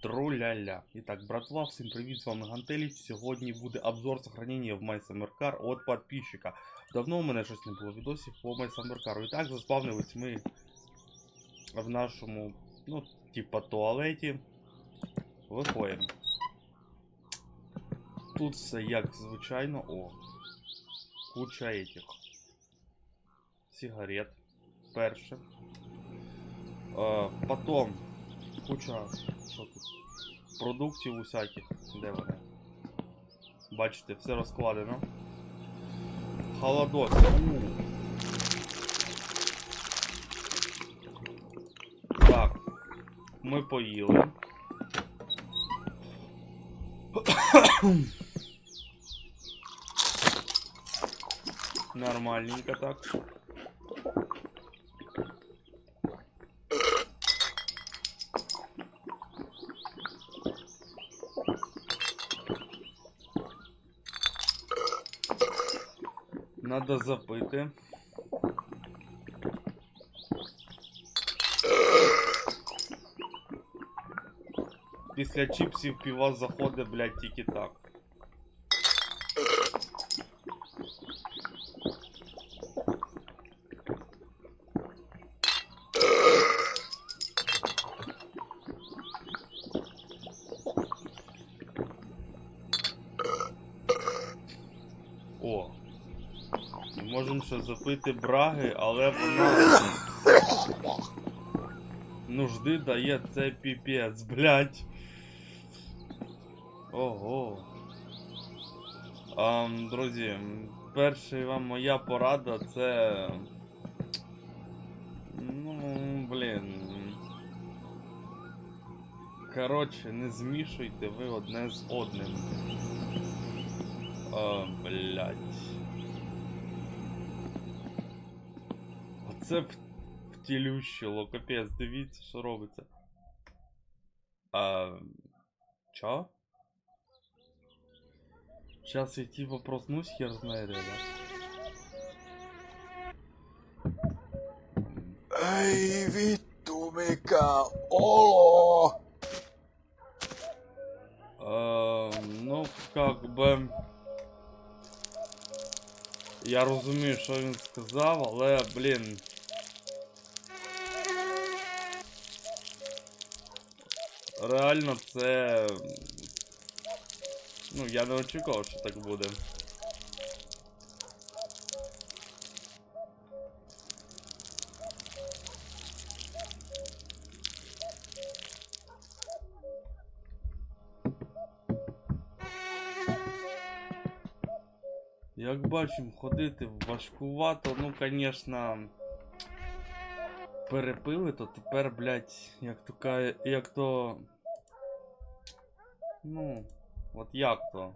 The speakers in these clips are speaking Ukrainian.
Труляля. І так, братва, всім привіт, з вами Гантеліч. Сьогодні буде обзор сохранення в MySummerCar от подписчика. Давно у мене щось не було відосів по MySummerCar. І так, заспавнились ми в нашому, ну, типа туалеті. Виходимо. Тут все як звичайно. О. Куча этих. Сигарет. Перше. Е, потом куча що продуктів усяких. Де вони? Бачите, все розкладено. Холодос. Так. Ми поїли. Нормальненько так. Надо запити. Після чіпсів піва заходить, блядь, тільки так. О. Ще запити браги, але вона нужди дає це піпець, блядь. Ого. Um, друзі, перша вам моя порада це. Ну, блін. Коротше, не змішуйте ви одне з одним. А, блядь. Оце в- втілющило, капець, дивіться, що робиться. А. Чо? Сейчас я типа проснусь, хер знает, да? Ei vittu mikä olo! Эм, ну, как би. Я розумію, що він сказав, але, блін. Реально це. Ну, я не очікував, що так буде. Як бачимо, ходити важкувато, ну, конечно. Перепили, то тепер, блядь, як то ка- як то. Ну, от як то?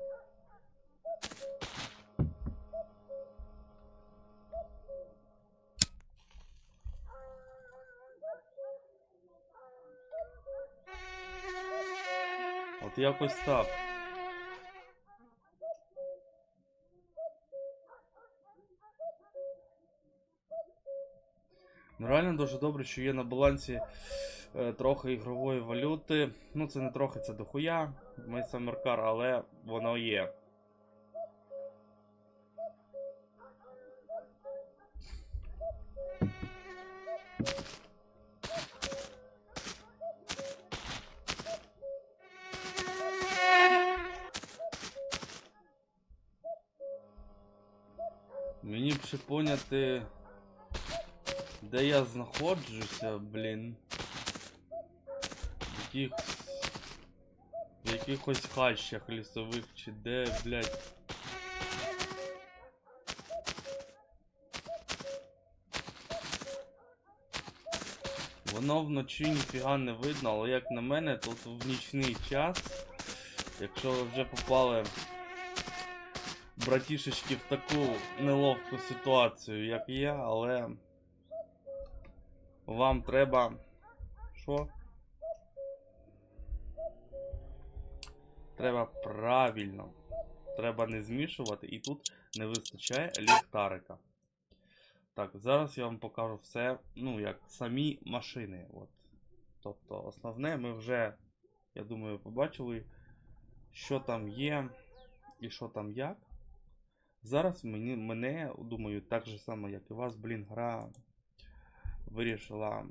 От якось так. Ну, реально дуже добре, що є на балансі е, трохи ігрової валюти. Ну, це не трохи, це дохуя. Ми Самеркар, але воно є. Мені б ще поняти. Де я знаходжуся, блін. В яких... В якихось хащах лісових чи де, блядь. Воно вночі ніфіга не видно, але як на мене, тут в нічний час, якщо ви вже попали братішечки в таку неловку ситуацію, як я, але вам треба. Що? Треба правильно. Треба не змішувати, і тут не вистачає ліхтарика. Так, зараз я вам покажу все, ну, як самі машини. От. Тобто, основне ми вже Я думаю, побачили, що там є і що там як. Зараз мені, мене, думаю, так же само, як і вас, блін, гра вирішила,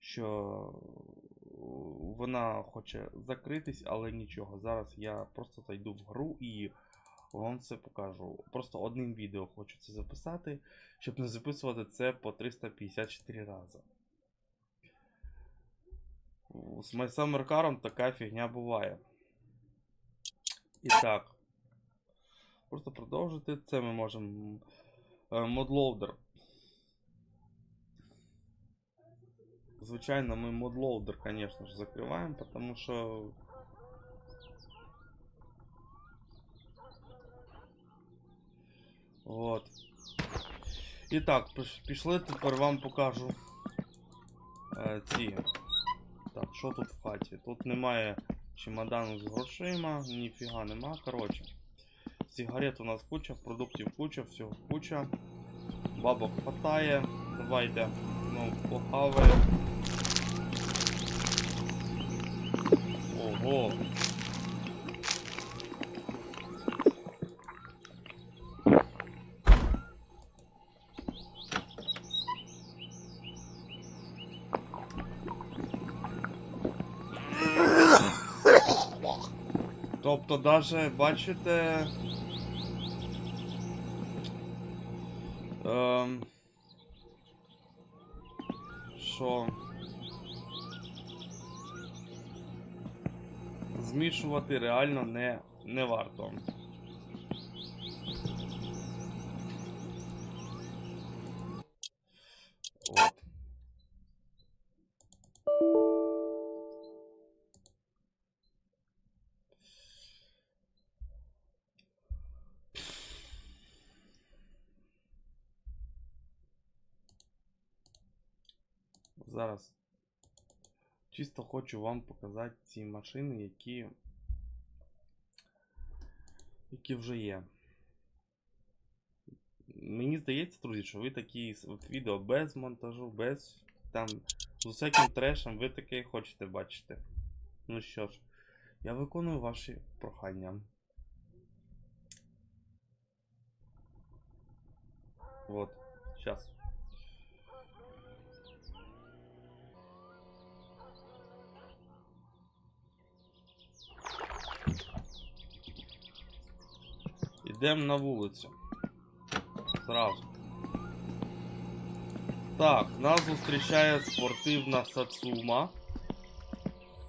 що вона хоче закритись, але нічого. Зараз я просто зайду в гру і вам це покажу. Просто одним відео хочу це записати, щоб не записувати це по 354 рази. З Summer така фігня буває. І так. Просто продовжити. Це ми можемо. Модлоудер. Звичайно, ми модлоудер, конечно же, закриваємо, потому що. Вот. І так, пішли, тепер вам покажу е, ці. Так, що тут в хаті? Тут немає чемодану з грошима, ніфіга нема. Коротше. Сигарет у нас куча, продуктів куча, всього куча. Бабок хватає. Давайте, ну, похаваємо. Ого. Тобто даже, бачите. Ем, що змішувати реально не, не варто. Зараз чисто хочу вам показати ці машини, які, які вже є. Мені здається, друзі, що ви такі відео без монтажу, без там з усяким трешем, ви таке хочете бачити. Ну що ж, я виконую ваші прохання. Вот, сейчас. Ідемо на вулицю. Зразу. Так, нас зустрічає спортивна Сацума.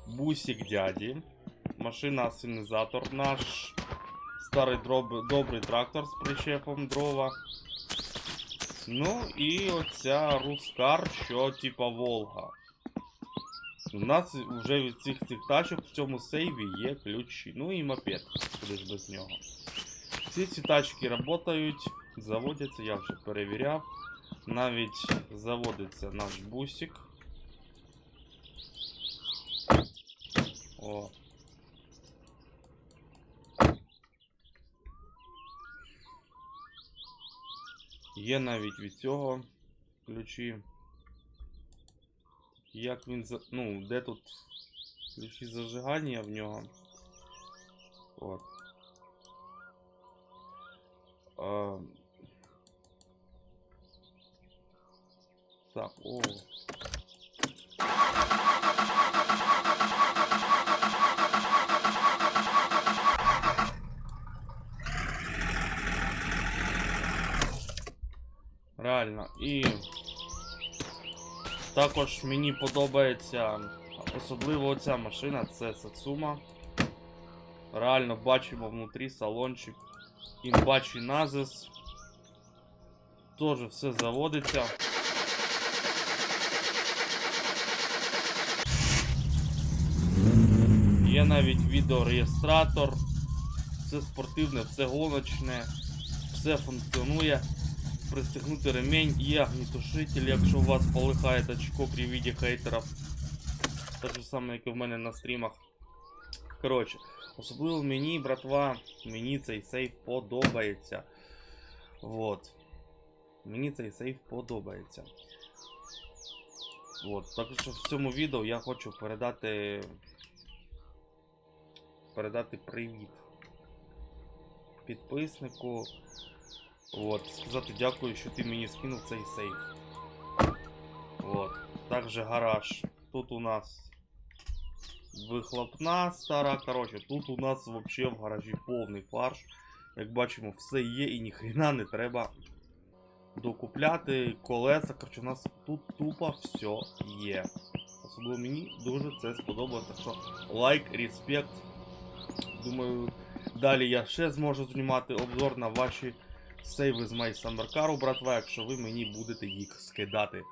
Бусик дяді. Машина асенізатор. Наш старий дроб... добрий трактор з причепом дрова. Ну і оця Рускар, що типа Волга. У нас вже від цих цих тачок в цьому сейві є ключі. Ну і мопед, куди ж без нього. Всі ці тачки працюють, заводяться, я вже перевіряв. Навіть заводиться наш бусик. О. Є навіть від цього ключі. Як він за. Ну, де тут ключі зажигання в нього? От. А... Так, о. Реально. І також мені подобається особливо оця машина, це Сацума. Реально бачимо внутрі салончик. Імбачий назис. Тоже все заводиться. Є навіть відеореєстратор. Все спортивне, все гоночне, все функціонує. Пристегнути ремень, є огнітушитель, якщо у вас полихає очко при віді хейтерів. Так же саме, як і в мене на стрімах. Коротше, особливо мені, братва, мені цей сейф подобається. Вот. Мені цей сейф подобається. От, так що в цьому відео я хочу передати. Передати привіт підписнику. От, сказати дякую, що ти мені скинув цей сейф. От. Також гараж. Тут у нас вихлопна стара. Коротше, тут у нас вообще в гаражі повний фарш. Як бачимо, все є і ніхрена не треба докупляти колеса. Коротше, у нас тут тупо все є. Особливо мені дуже це сподобалось. Так що лайк, респект. Думаю, далі я ще зможу знімати обзор на ваші сейви з Car, братва, якщо ви мені будете їх скидати.